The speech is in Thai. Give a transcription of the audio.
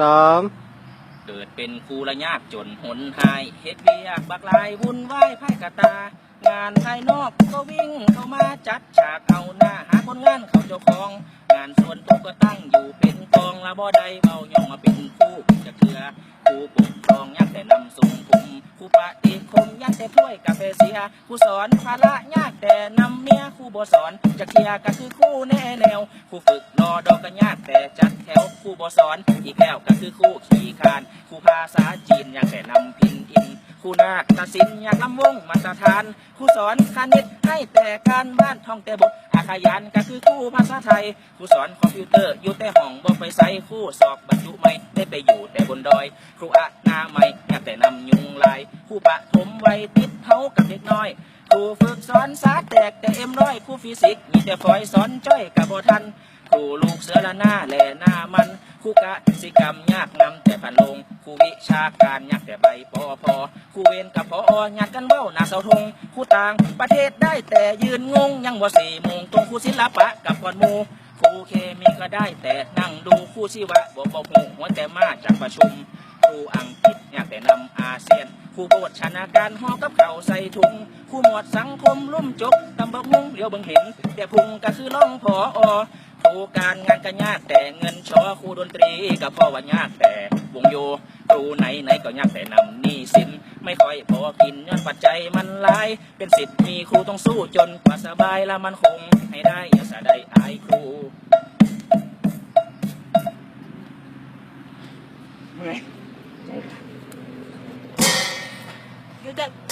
สองเกิดเป็นครูละยากจนหนหายเฮ็ดเวียกบักลายวุ่นวายไพ่กะตา งานภายนอกก็วิ่งเข้ามาจัดฉากเอาหน้าหาคนงานเขาเจ้าของ งานส่วนตัวก็ตั้งอยู่เป็นกองละบ่ได้เบาย่องมาเป็นคู่จะเถือครูผม ยกาแฟเสียครูสอนภาระยากแต่นำเมียครูบ่สอนจะเคลียก็คือครูแน่แนวครูฝึกรอดอกก็ยากแต่จัดแถวครูบ่สอนอีกแล้วก็คือครูขี่คานครูภาษาจีนยักแต่นำพินอินครูนาฏศิลป์อยากลำวงมาตรฐานครูสอนคณิตให้แต่การบ้านท่องแต่บทอาขยันก็คือครูภาษาไทยครูสอนคอมพิวเตอร์อยู่แต่ห้องบ่ไปใส่ครูสอบบรรจุไม่ได้ไปอยู่แต่บนดอย ครูอะนาไม่อยากแต่นำยุงลาย ครูปะถมไว้ติดเท้ากับเด็กน้อยครูฝึกสอนสาแตกแต่เอ็มร้อยครูฟิสิกส์มีแต่ฝอยสอนจ้อยกับโบทันครูลูกเสือละหน้าแหล่หน้ามันครูกะสิกรรมยากนำแต่พันลงครูวิชาการยากแต่ใบปอพอครูเวรกับพอญาติกันเบ้าหน้าเสาธงครูต่างประเทศได้แต่ยืนงงยังว่าสี่โมงตรงครูศิลปะกับกอนมูครูเคมีก็ได้แต่นั่งดูครูชีวะบอกบอกหูหัวแต่มาจากประชุมครูอังกฤษอยากแต่นำอาเซียน ครูโบทชนาการห่อกับเขาใส่ถุงครูหมวดสังคมลุ่มจกตำบกมุงเลี้ยวบิ่งเห็นแต่พุงก็คือล่องพออครูการงานก็ยากแต่เงินชอครูดนตรีก็พอว่ายากแต่วงโยครูไหนไหนก็ยากแต่นำหนี้สินไม่ค่อยพอกินเงินปัจจัยมันหลาย เป็นสิทธิ์มีครูต้องสู้จนกว่าสบายและมันคงให้ได้อย่าสะได้อายครูเมื่อย หยุดเด็ก